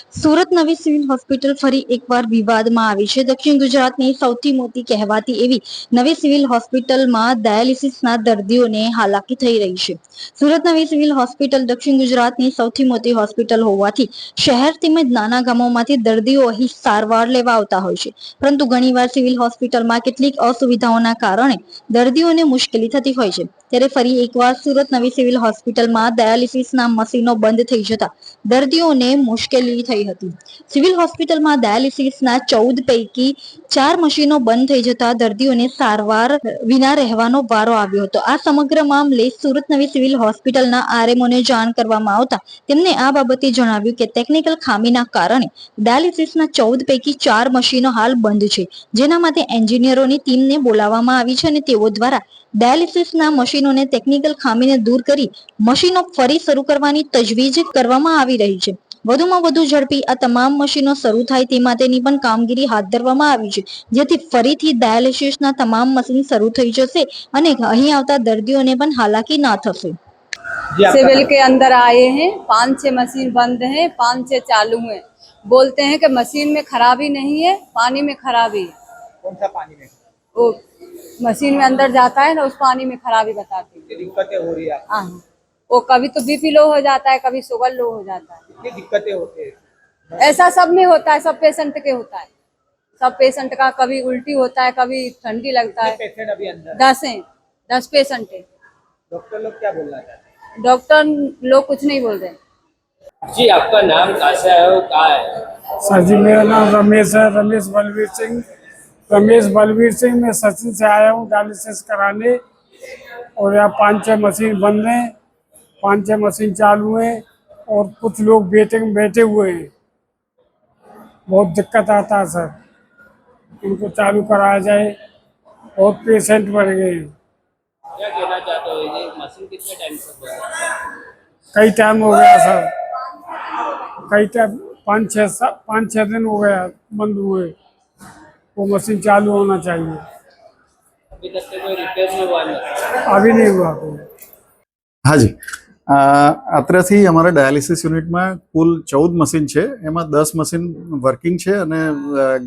સુરત નવી civil hospital ફરી એકવાર વિવાદમાં આવી છે. દક્ષિણ ગુજરાતની સૌથી મોટી કહેવાતી એવી નવી સિવિલ હોસ્પિટલમાં ડાયાલિસિસના દર્દીઓને હાલાકી થઈ રહી છે. સુરત નવી સિવિલ હોસ્પિટલ દક્ષિણ ગુજરાતની સૌથી મોટી હોસ્પિટલ હોવાથી શહેર તેમજ નાના ગામોમાંથી દર્દીઓ અહીં સારવાર લેવા આવતા હોય છે. પરંતુ ઘણીવાર સિવિલ હોસ્પિટલમાં કેટલીક અસુવિધાઓના કારણે દર્દીઓને મુશ્કેલી થતી હોય છે. ત્યારે ફરી એકવાર સુરત નવી સિવિલ હોસ્પિટલમાં ડાયાલિસિસના મશીનો બંધ થઈ જતા દર્દીઓને મુશ્કેલી થઈ હતી. સિવિલ હોસ્પિટલમાં ડાયાલિસિસના ચૌદ પૈકી ચાર મશીનો બંધ થઈ જતા દર્દીઓને સારવાર વિના રહેવાનો વારો આવ્યો હતો. આ સમગ્ર મામલે સુરત નવી સિવિલ હોસ્પિટલના આરએમઓને જાણ કરવામાં આવતા તેમને આ બાબતે જણાવ્યું કે ટેકનિકલ ખામીના કારણે ડાયાલિસિસના ચૌદ પૈકી ચાર મશીનો હાલ બંધ છે. જેના માટે એન્જિનિયરોની ટીમને બોલાવવામાં આવી છે અને તેઓ દ્વારા ડાયાલિસિસના મશીનોને ટેકનિકલ ખામીને દૂર કરી મશીનો ફરી શરૂ કરવાની તજવીજ કરવામાં આવી રહી છે. વધુમાં વધુ ઝડપી આ તમામ મશીનો શરૂ થાય તે માટેની પણ કામગીરી હાથ ધરવામાં આવી છે જેથી ફરીથી ડાયાલિસિસના તમામ મશીન શરૂ થઈ જશે અને અહીં આવતા દર્દીઓને પણ હાલાકી ના થશે जी आपका सिविल के अंदर आए हैं पांच छह मशीन बंद हैं पांच छह चालू हैं बोलते हैं कि मशीन में खराबी नहीं है पानी में खराबी है कौन सा पानी में वो मशीन में अंदर जाता है ना उस पानी में खराबी बताती है कितनी दिक्कतें हो रही है आपको? हाँ वो कभी तो बीपी लो हो जाता है कभी शुगर लो हो जाता है। कितनी दिक्कतें होती है? ऐसा सब में होता है सब पेशेंट के होता है। सब पेशेंट का कभी उल्टी होता है कभी ठंडी लगता है। पेशेंट अभी अंदर? दस हैं दस पेशेंट है। डॉक्टर लोग क्या बोलना चाहते हैं? डॉक्टर लोग कुछ नहीं बोल रहे। जी आपका नाम कहाँ से है और कहाँ है सर जी मेरा नाम रमेश है रमेश बलवीर सिंह। रमेश बलवीर सिंह मैं सचिन से आया हूँ डायलिसिस कराने। और यहाँ पाँच छः मशीन बंद हैं। पाँच छः मशीन चालू हैं और कुछ लोग बैठे बैठे हुए हैं। बहुत दिक्कत आता है सर। इनको चालू कराया जाए और पेशेंट बढ़ गए। हैं कई टाइम हो गया सर। कई टाइम पाँच छः पाँच छः दिन हो गया बंद हुए। वो मशीन चालू होना चाहिए। अभी तक तो कोई रिपेयर नहीं हुआ अभी नहीं हुआ। कोई हाँ जी। અત્રેથી અમારા ડાયાલિસિસ યુનિટમાં કુલ ચૌદ મશીન છે. એમાં દસ મશીન વર્કિંગ છે અને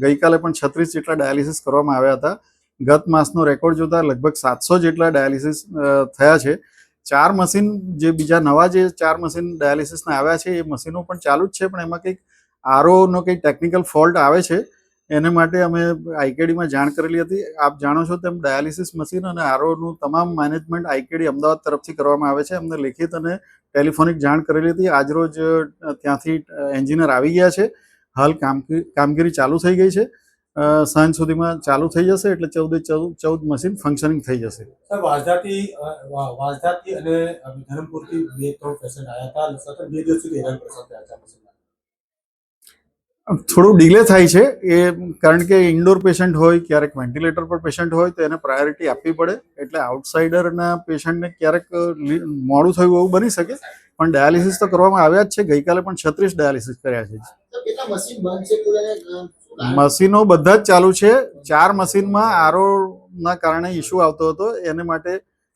ગઈકાલે પણ છત્રીસ જેટલા ડાયાલિસિસ કરવામાં આવ્યા હતા. ગત માસનો રેકોર્ડ જોતાં લગભગ સાતસો જેટલા ડાયાલિસિસ થયા છે. ચાર મશીન જે બીજા નવા જે ચાર મશીન ડાયાલિસિસના આવ્યા છે, એ મશીનો પણ ચાલુ જ છે, પણ એમાં કંઈક આરઓનો કંઈક ટેકનિકલ ફોલ્ટ આવે છે. એને માટે અમે આઈકેડીમાં જાણ કરેલી હતી. આપ જાણો છો તેમ ડાયાલિસિસ મશીન અને આરઓનું તમામ મેનેજમેન્ટ આઈકેડી અમદાવાદ તરફથી કરવામાં આવે છે. અમને લેખિત અને ટેલિફોનિક જાણ કરેલી હતી. આજરોજ ત્યાંથી એન્જિનિયર આવી ગયા છે. હાલ કામગીરી ચાલુ થઈ ગઈ છે. સાંજ સુધીમાં ચાલુ થઈ જશે એટલે ચૌદે ચૌદ ચૌદ મશીન ફંક્શનિંગ થઈ જશે. સર વાંસદાથી અ, અને ધરમપુરથી બે ત્રણ પેશન્ટ આવ્યા હતા સતત બે દિવસ સુધી હેરાન પરેશાન થયા હતા. થોડું ડિલે થાય છે એ કારણ કે ઇન્ડોર પેશન્ટ હોય ક્યારેક વેન્ટિલેટર પર પેશન્ટ હોય તો એને પ્રાયોરિટી આપવી પડે. એટલે આઉટસાઇડરના પેશન્ટને ક્યારેક મોડું થયું એવું બની શકે પણ ડાયાલિસિસ તો કરવામાં આવ્યા જ છે. ગઈકાલે પણ છત્રીસ ડાયાલિસિસ કર્યા છે? મશીનો બધા જ ચાલુ છે. ચાર મશીનમાં આરોના કારણે ઇસ્યુ આવતો હતો. એને માટે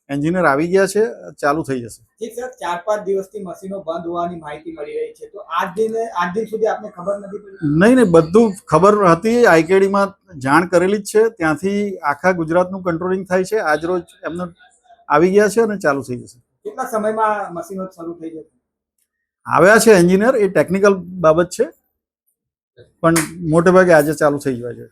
એન્જિનિયર આવી ગયા છે ચાલુ થઈ જશે. ઠીક સર ચાર પાંચ દિવસથી મશીનો બંધ હોવાની માહિતી મળી રહી છે. તો આજ દિન આજ દિન સુધી આપને ખબર નથી પડી? નહીં નહીં બધું ખબર હતી આઈકેડીમાં જાણ કરેલી જ છે. ત્યાંથી આખા ગુજરાતનું કંટ્રોલિંગ થાય છે. આજ રોજ એમને આવી ગયા છે અને ચાલુ થઈ જશે. કેટલા સમયમાં મશીનો શરૂ થઈ જશે? આવ્યા છે એન્જિનિયર એ ટેકનિકલ બાબત છે. પણ મોટે ભાગે આજે ચાલુ થઈ જાય છે.